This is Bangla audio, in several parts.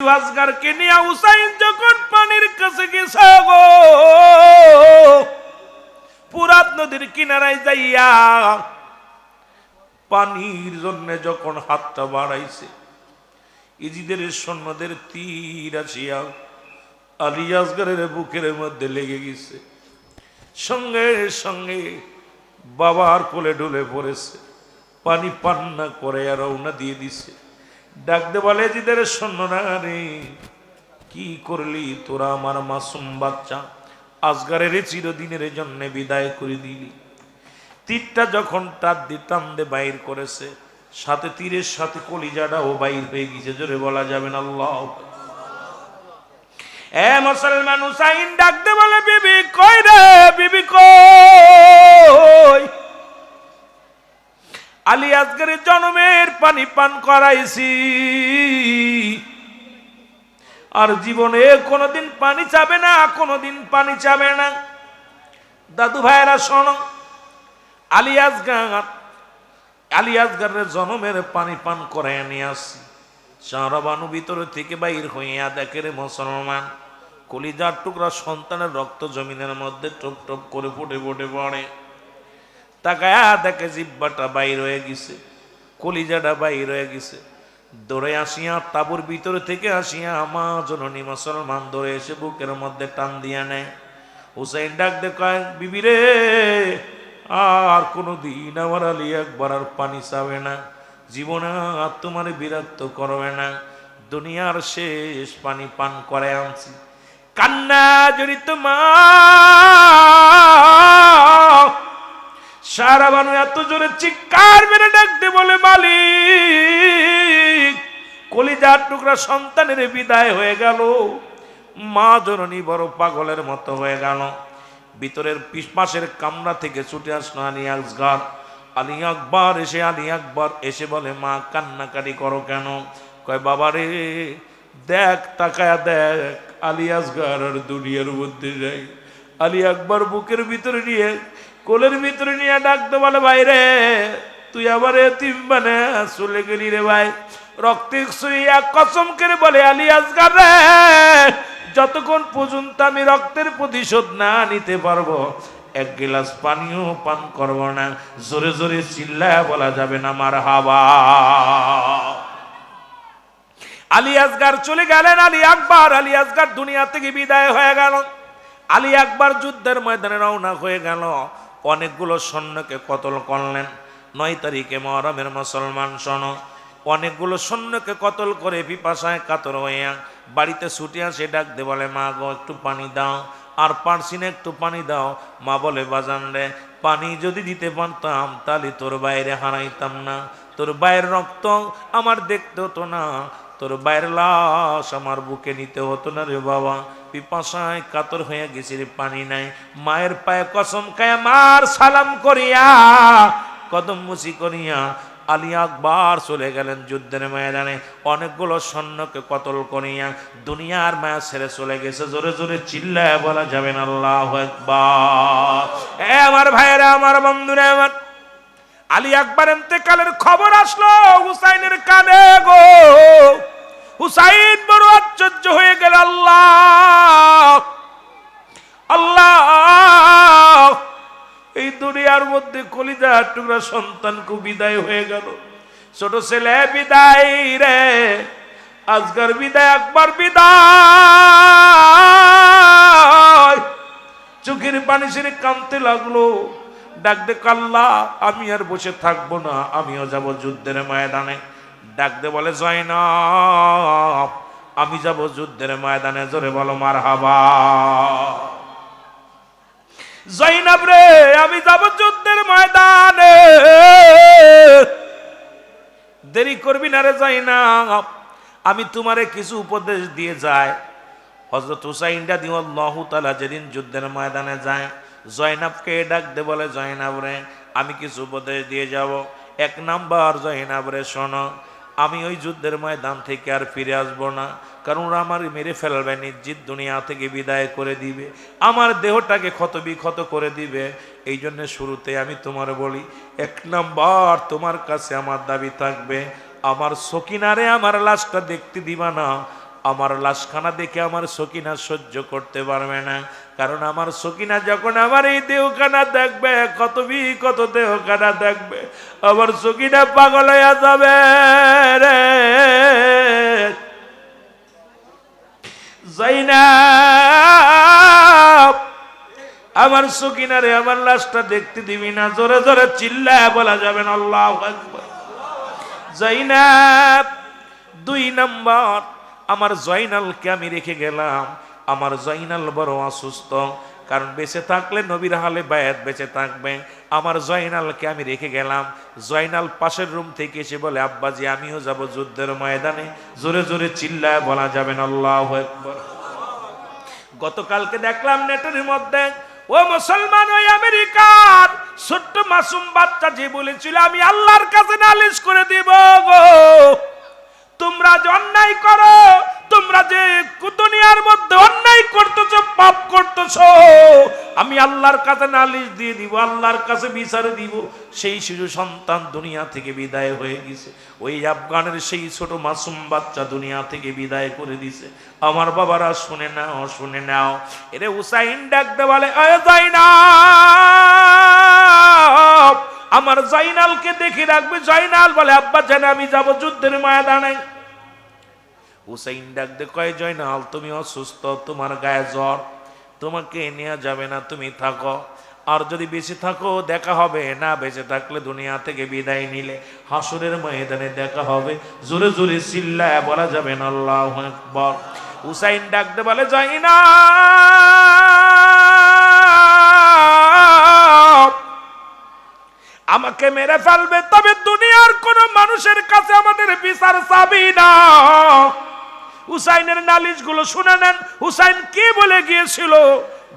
আজগারকে নিয়ে হুসাইন যখন পানির কাছে গেছে গো, পুরাত নদীর কিনারায় যাইয়া পানির জন্য যখন হাতটা বাড়াইছে, ইজিদের সৈন্যদের তীর আসিয়া আলী বুকের মধ্যে লেগে গেছে। সঙ্গে সঙ্গে বাবার কোলে ঢুলে পড়েছে। পানি পান না করে আর রওনা দিয়ে দিছে। ডাকতে বলে জিদের সৈন্যরা রে কি করলি তোরা আমার মাসুম বাচ্চা? আজগারের চিরদিনের জন্য বিদায় করে দিলি। তীরটা যখন তার টান বাইর করেছে, সাথে তীরের সাথে কলিজাটাও বাইর হয়ে গেছে জোরে বলা যাবে না, আল্লাহ এ মুসলমান হুসাইন, ডাকতে বলে, বিবি কই রে, বিবি কই? আলী আজগরের জন্মের পানি পান করাইছি। আর জীবনে কোনোদিন পানি চাবে না, কোনোদিন পানি চাবে না। দাদু ভাইয়েরা, শোনো, আলী আজগার, আলী আজগারের জন্মের পানি পান করাই নিয়ে আসছি। চারাবানু ভিতরে থেকে বাইর হইয়া দেখে রে মুসলমান, কলিজার টুকরা সন্তানের রক্ত জমিনের মধ্যে টপ টপ করে ফুটে ফুটে পড়ে। তাকায়া দেখে জিব্বাটা বাইর হয়ে গেছে, কলিজাটা বাইর হয়ে গেছে। দৌড়ে আসিয়া তাবুর ভিতরে থেকে আসিয়া আমা জননী মুসলমান দৌড়ে এসে বুকের মধ্যে টান দিয়া নেয়। হুসাইন ডাক দেখায় বিবি রে, আর কোনো দিন আমার আলী একবার আর পানি চাবে না। জীবনে আর তোমার বিরক্ত করবে না। দুনিয়ার শেষ পানি পান করে আনছি। কান্না জড়িত মা সারা বানু এত জোরে চিৎকার মেরে ডাকতে বলে, মালিক, কলিজার টুকরা সন্তানের বিদায় হয়ে গেল। মা জননী বড় পাগলের মতো হয়ে গেল। ভিতরের পিসপাশের কামরা থেকে ছুটে আসলো আলী আকবর। আলী আকবর এসে, আলী আকবর এসে বলে, মা, কান্নাকাটি করো কেন? কয়, বাবা রে, দেখ, তাকায়া দেখ, আলী আসগর আর দুনিয়ার মধ্যে যাই আলী আকবর বুকের ভিতরে নিয়ে কোলের ভিতরে নিয়ে ডাকতে বলে, ভাই রে, তুই আবার এতিম মানে চলে গেলি রে ভাই। রক্তে শুইয়া কসম করে বলে, আলী আসগার রে, যতক্ষণ পর্যন্ত আমি রক্তের প্রতিশোধ না নিতে পারব, এক গিলাস পানিও পান করব না। জোরে জোরে চিল্লায় বলা যাবে না আমার হাওয়া। আলী আসগার চলে গেলেন, আলী আকবর, আলী আসগার দুনিয়া থেকে বিদায় হয়ে গেল। আলী আকবর যুদ্ধের ময়দানে রওনা হয়ে গেল। অনেকগুলো সৈন্যকে কতল করলেন? নয় তারিখে মহরমের মুসলমান সন অনেকগুলো সৈন্যকে কতল করে পিপাসায় কাতর হইয়া বাড়িতে ছুটে আসে ডাক দে বলে, মা গো, একটু পানি দাও। আর পারছি না একটু পানি দাও। মা বলে, বাজান রে, পানি যদি দিতে পারতাম, তাহলে তোর বাইরে হারাইতাম না। তোর বাইরের রক্ত আমার দেখতে হতো না। তোর বাইরের লাশ আমার বুকে নিতে হতো না রে বাবা। পিপাসায় কাতর হয়ে গেছি পানি নাই। মায়ের পায়ে কসম খায় মার সালাম করিয়া, কদম মুসি করিয়া আলী আকবর চলে গেলেন যুদ্ধের ময়দানে। অনেকগুলো সৈন্যকে কতল করিয়া দুনিয়ার মায়া ছেড়ে চলে গেছে। জোরে জোরে চিল্লায় বলা যাবে না, আল্লাহ আমার ভাইয়েরা, আমার বন্ধুরা, আমার আলী আকবর এতেকালের খবর আসলো হুসাইনের কানে গো। হুসাইন বড় আশ্চর্য হয়ে গেল, আল্লাহ! আল্লাহ! এই দুনিয়ার মধ্যে কলিজা টুকরা সন্তানকে বিদায় হয়ে গেল। ছোট ছেলে, বিদায় রে। আজকার বিদায় একবার বিদায়। চোখের পানি সেরে কানতে লাগল। ডাক দে কাল্লা আমি আর বসে থাকব না। আমিও যাব যুদ্ধের ময়দানে। ডাক দে বলে, জয়নাব, আমি যাব যুদ্ধের ময়দানে, জোরে বলো মার হাবা জৈনব রে, আমি যাব যুদ্ধের ময়দানে। দেরি করবি না রে জৈনব আমি তোমারে কিছু উপদেশ দিয়ে যাই। হজরত হুসাইনটা দিও আল্লাহ তালা যেদিন যুদ্ধের ময়দানে যায়, জয়নাবকে ডাক দে বলে, জয়নাব রে, আমি কিছু উপদেশ দিয়ে যাব। এক নাম্বার, জয়নাব রে, শোনো আমি ওই যুদ্ধের ময়দান থেকে আর ফিরে আসব না। কারণ আমার মেরে ফেলবে, নিশ্চিত দুনিয়া থেকে বিদায় করে দিবে। আমার দেহটাকে ক্ষত বিক্ষত করে দিবে। এই জন্য শুরুতে আমি তোমার বলি, এক নম্বর তোমার কাছে আমার দাবি থাকবে, আমার সকিনারে আমার লাশটা দেখতে দিবা না। আমার লাশখানা দেখে আমার সকিনা সহ্য করতে পারবে না। কারণ আমার সকিনা যখন আমার এই দেহখানা দেখবে, কত বি কত দেহখানা দেখবে, আমার সকিনা পাগল হয়ে যাবে রে। জাইনাব আমার সকিনারে আমার লাশটা দেখতে দিবি না, জোরে জোরে চিল্লায় বলা যাবে না, আল্লাহ জাইনাব দুই নাম্বার আমার জয়নালকে আমি রেখে গেলাম। আমার জয়নাল বড় অসুস্থ। কারণ বেঁচে থাকলে নবীর হালে বায়াত বেঁচে থাকবে। আমার জয়নালকে আমি রেখে গেলাম। জয়নাল পাশের রুম থেকে এসে বলে আব্বাজি আমিও যাব যুদ্ধের ময়দানে। জোরে জোরে চিল্লায় বলা যাবে না, আল্লাহ গতকালকে দেখলাম নেটের মধ্যে, ও মুসলমান, ওই আমেরিকার ছোট্ট মাসুম বাচ্চা যে বলেছিল, আমি আল্লাহর কাছে নালিশ করে দিব গো। তোমরা যে অন্যায় করো, তোমরা যে দুনিয়ার মধ্যে অন্যায় করতেছ, পাপ করতেছ, আমি আল্লাহর কাছে নালিশ দিয়ে দিব, আল্লাহর কাছে বিচারে দিব। সেই শিশু সন্তান দুনিয়া থেকে বিদায় হয়ে গেছে। ওই আফগানের সেই ছোট মাসুম বাচ্চা দুনিয়া থেকে বিদায় করে দিছে। আমার বাবারা, শুনে নাও শুনে নাও। এরে উসাইন ডাকতে বলে "এ জাইনাব আমার জাইনালকে দেখে রাখবে। জাইনাল বলে, আব্বা, জানে, আমি যাব যুদ্ধের ময়দানে। হুসাইন ডাকতে কয় জয়নাল তুমি অসুস্থ, তোমার গায়ে জ্বর, তোমাকে নেওয়া যাবে না, তুমি থাকো। আর যদি বেঁচে থাকো, দেখা হবে। না বেঁচে থাকলে দুনিয়া থেকে বিদায় নিলে। হাসুরের ময়দানে দেখা হবে। জোরে জোরে চিল্লায় বলা যাবে না, আল্লাহ আকবর। হুসাইন ডাকতে বলে যাই আমাকে মেরে ফেলবে, তবে দুনিয়ার কোন মানুষের কাছে আমাদের বিচার চাবি না। হুসাইনের নালিশগুলো শুনে নেন। হুসাইন কি বলে গিয়েছিল?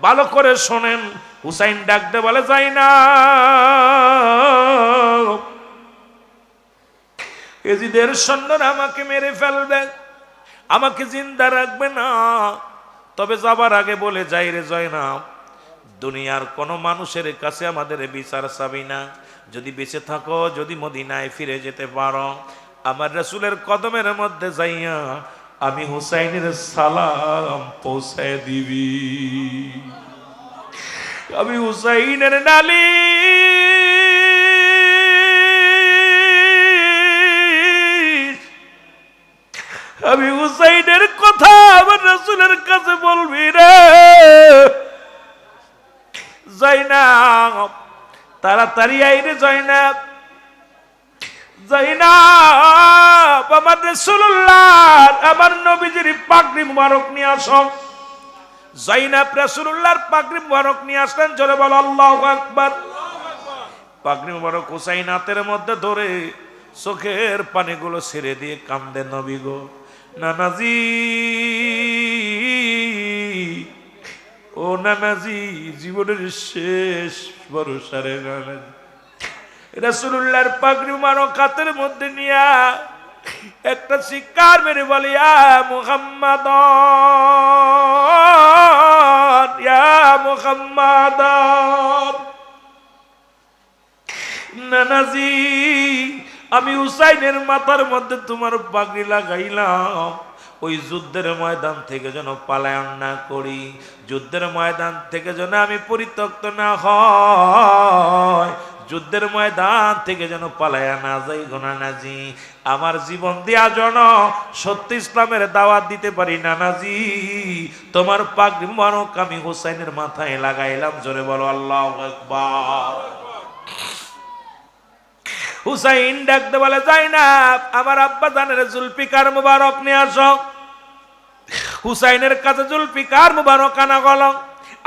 ভালো করে শোনেন। হুসাইন ডাকতে বলে, যাই না। এজিদের সন্ন্যরা আমাকে মেরে ফেলবে, আমাকে জিন্দা রাখবে না। তবে যাবার আগে বলে, যাই রে জয় না দুনিয়ার কোনো মানুষের কাছে আমাদের বিচার চাবি না। যদি বেঁচে থাকো, যদি মদিনায় ফিরে যেতে পারো, আমার রসুলের কদমের মধ্যে যাইয়া আমি হুসাইনের সালাম পৌঁছায় দিবি। আমি হুসাইনের নালি আমি হুসাইনের কথা আমার রসুলের কাছে বলবি রে জয়নাব তাড়াতাড়ি আইরে জয়নাব। জয়নাব, আমার রসুল্লাহ আমার নবীজির পাগড়ি মুবারক নিয়ে আসো। জয়নাব রসুল্লাহর পাগড়ি মুবারক নিয়ে আসলেন, জোরে বল, আল্লাহ আকবার। পাগড়ি মুবারক হুসাইন হাতের মধ্যে ধরে চোখের পানিগুলো ছেড়ে দিয়ে কান্দে নবী গো। নানাজি নানাজি, জীবনের শেষ ভরসা রে নানাজি। রাসূলুল্লাহর পাগড়ি মারো কাতের মধ্যে নিয়া একটা শিকার মেরে বলে, ইয়া মুহাম্মাদ মুহাম্মাদ। নানাজি, আমি হুসাইনের মাথার মধ্যে তোমার পাগড়ি লাগাইলাম। ওই যুদ্ধের ময়দান থেকে যেন পালায়ন না করি। যুদ্ধের ময়দান থেকে যেন আমি পরিত্যক্ত না হয় যুদ্ধের ময়দান থেকে যেন পালায়া না যাই গোনা নাজি আমার জীবন দেয়া জন সত্য ইসলামের দাওয়াত দিতে পারি না নাজি তোমার পাগড়ি মারক আমি হুসাইনের মাথায় লাগাইলাম, জোরে বলো আল্লাহ আকবার। হুসাইন ডাকতে বলে যাই না আমার আব্বা জানের জুলফিকার মুবারক নিয়ে আসো। হুসাইনের কাছে জুলফিকার মুবারক আনা গল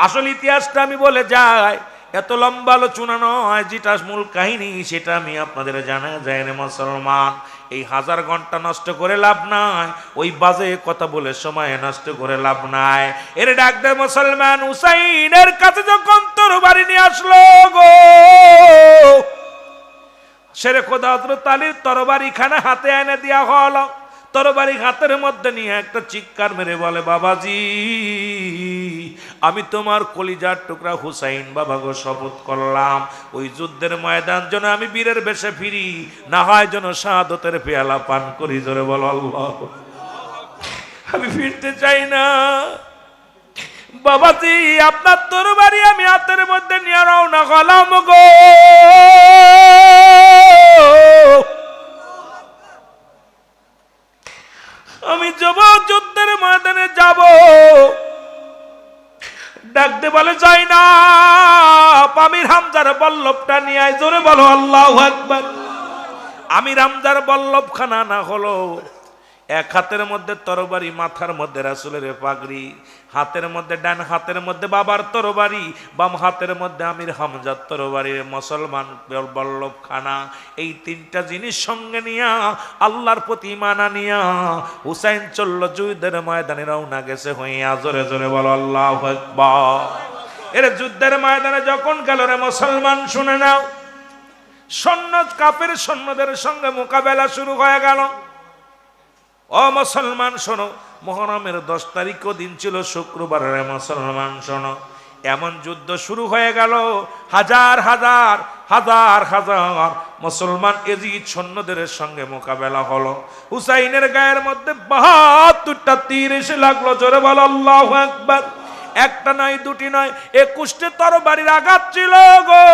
আসল ইতিহাসটা আমি বলে যাই, এত লম্বা আলোচনা নয়, যেটা মূল কাহিনী, সেটা আমি আপনাদের জানা যায় না, মুসলমান। এই হাজার ঘণ্টা নষ্ট করে লাভ নাই, ওই বাজে কথা বলে সময় নষ্ট করে লাভ নাই। এর ডাক দেয় মুসলমান, হুসাইনের কাছে যখন তোর বাড়ি নিয়ে আসলো গো সেরে খোদা হজরত আলীর তরবারি খানা হাতে এনে দেওয়া হলো। তরবারি হাতের মধ্যে নিয়ে একটা চিৎকার মেরে বলে, বাবাজি, আমি তোমার কলিজার টুকরা হুসাইন বাবা গো শপথ করলাম। ওই যুদ্ধের ময়দান যেন আমি বীরের বেশে ফিরি, না হয় যেন শাহাদতের পেয়ালা পান করি। জোরে বল, আল্লাহ, আমি ফিরতে চাই না। বাবাজি, আপনার তরবারি আমি হাতের মধ্যে নিয়ে রওনা গলাম গো। আমি যাব যুদ্ধের ময়দানে যাব। ডাকতে বলে, যাই না, আমির হামজার বল্লভটা নিয়ে আয়। জোরে বলো, আল্লাহ একবার আমি রামজার বল্লভ খানা না হলো। এক হাতের মধ্যে তরবারি, মাথার মধ্যে রাসুলের পাগড়ি, হাতের মধ্যে ডান, হাতের মধ্যে বাবার তরবারি, বাম হাতের মধ্যে আমির হামজার তরবারি, মুসলমান বল্লভ খানা এই তিনটা জিনিস সঙ্গে নিয়া, আল্লাহর প্রতি মানা নিয়া, হুসাইন চলল যুদ্ধের ময়দানে, রওনা গেছে হইয়া। জোরে জোরে বলো, আল্লাহ এর যুদ্ধের ময়দানে যখন গেল রে মুসলমান, শুনে নাও। সৈন্য কাপের সৈন্যদের সঙ্গে মোকাবেলা শুরু হয়ে গেল। ও মুসলমান, শোনো, মহরমের দশ তারিখও দিন ছিল শুক্রবার মুসলমান, শোনো, এমন যুদ্ধ শুরু হয়ে গেল, হাজার হাজার হাজার হাজার মুসলমান এজিদ সৈন্যদের সঙ্গে মোকাবেলা হলো। হুসাইনের গায়ের মধ্যে বাহাত্তরটা তীর এসে লাগল, জোরে বল, আল্লাহ একবার একটা নয়, দুটি নয়, একুশটে তরবারির আঘাত ছিল গো।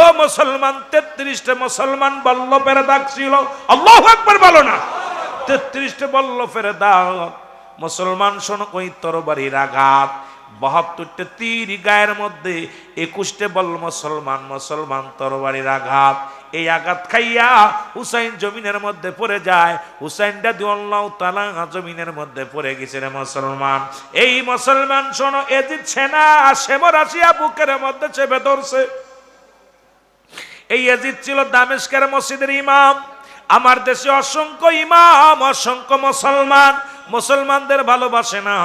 ও মুসলমান, তেত্রিশটা মুসলমান বল্লভের দাগ ছিল। আল্লাহ একবার বলো না। তেত্রিশটা বল্লভের দাগ মুসলমান শোন, ওই তরবারির আঘাত। বাহাত্তরটা তীর গায়ের মধ্যে, একুশটে বল মুসলমান মুসলমান তরবারির আঘাত। এই আঘাত খাইয়া হুসাইন জমিনের মধ্যে পড়ে যায়। হুসাইন দাদি আল্লাহ তালা জমিনের মধ্যে পড়ে গেছে রে মুসলমান। এই মুসলমান শোনো এজিদ সেনা সেমর আসিয়া বুকের মধ্যে চেপে ধরছে। এই এজিদ ছিল দামেস্কের মসজিদের ইমাম। আমার দেশে অসংখ্য ইমাম, অসংখ্য মুসলমান। মুসলমানদের ভালোবাসে না।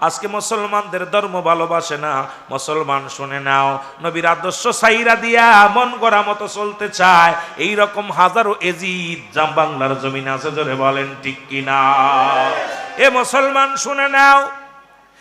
আজকে মুসলমানদের ধর্ম ভালোবাসে না। মুসলমান শুনে নাও, নবীর আদর্শ সাইরা দিয়া মন গড়া মতো চলতে চায়। এই রকম হাজারো এজিদ জাম বাংলার জমিন আছে, জোরে বলেন ঠিক কিনা? এ মুসলমান শুনে নাও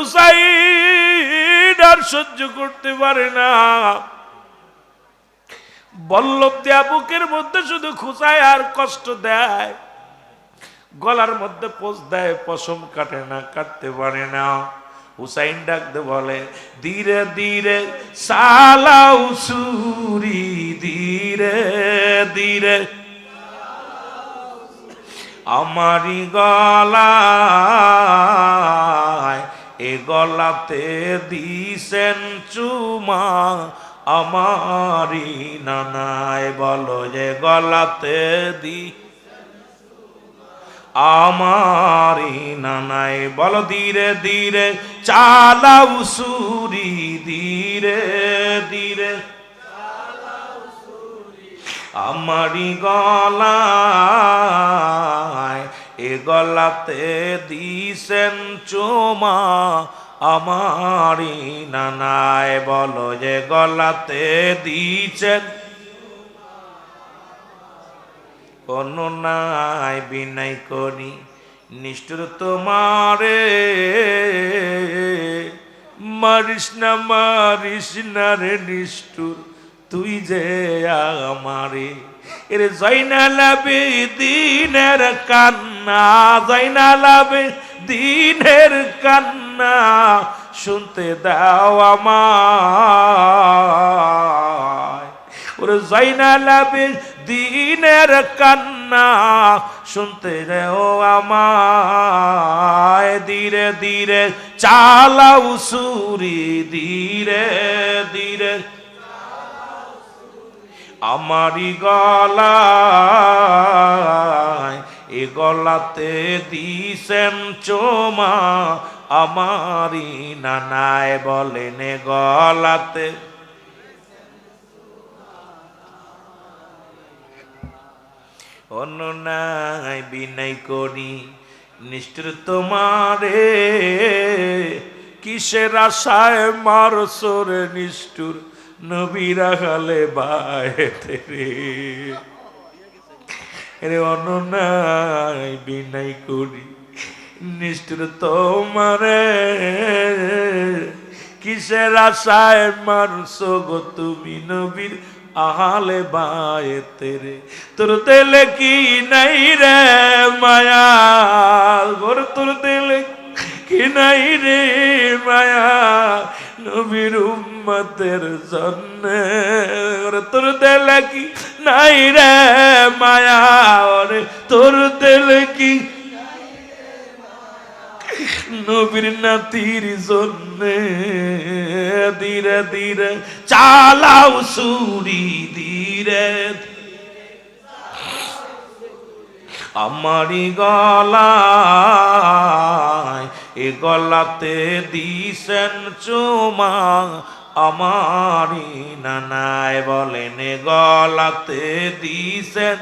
হুসাইন আর সহ্য করতে পারে না। বল্লভ দেয়া বুকের মধ্যে শুধু খুচায় আর কষ্ট দেয়। গলার মধ্যে পোষ দেয়, পশম কাটে না, কাটতে পারে না। হুসাইন ডাকতে বলে, ধীরে ধীরে সালাউ সুরি ধীরে ধীরে। আমারি গলায় এ গলাতে দিছেন চুমা আমারি নানায়, বলো যে গলাতে দি আমারি নানাই বল ধীরে ধীরে চালাউ সুরি, ধীরে ধীরে আমারি গলায় এ গলাতে দিছেন চোমা আমারি নানায়, বলো যে গলাতে দিছেন কোন নাই বিনাই করি নিষ্ঠুর তোমারে। মারিস না মারিস না রে নিষ্ঠুর, তুই যে আমারে। এর জয়নালাবে দিনের কান্না জয়নালাবে দিনের কান্না, শুনতে দাও আমায়। ওরে জয়নালাবে দিনের কান্না, শুনতে রেও আমায়। ধীরে ধীরে চালাও সুরি, ধীরে ধীরে আমারি গলায় গলাতে দিছেন চোমা আমারি নানায় বলেন গলাতে। অন্য নাই বিনয় করি, নিষ্ঠুর তোমারে, কিসের আশায় মার সোরে নিষ্ঠুর নবীরা খালে বায়েতে রে? রে অননাই বিনাই করি, নিষ্ঠুর তোমারে। কিসের আশায় মারছো গো তুমি নবীর আহালে বায়ে রে? তোর তেলে কি নাই রে মায়া গোর তোর তেলে কি নাই রে মায়া নবীর উম্মতের জন্য। তোর দেলে কি নাই রে মায়া? ওরে তোর দেলে কি নবীর নাতির জন্যে? ধীরে ধীরে চালাও সুরি, ধীরে। আমারি গলায় এ গলাতে দিছেন চুমা আমারি নানায় বলেন গলাতে দিছেন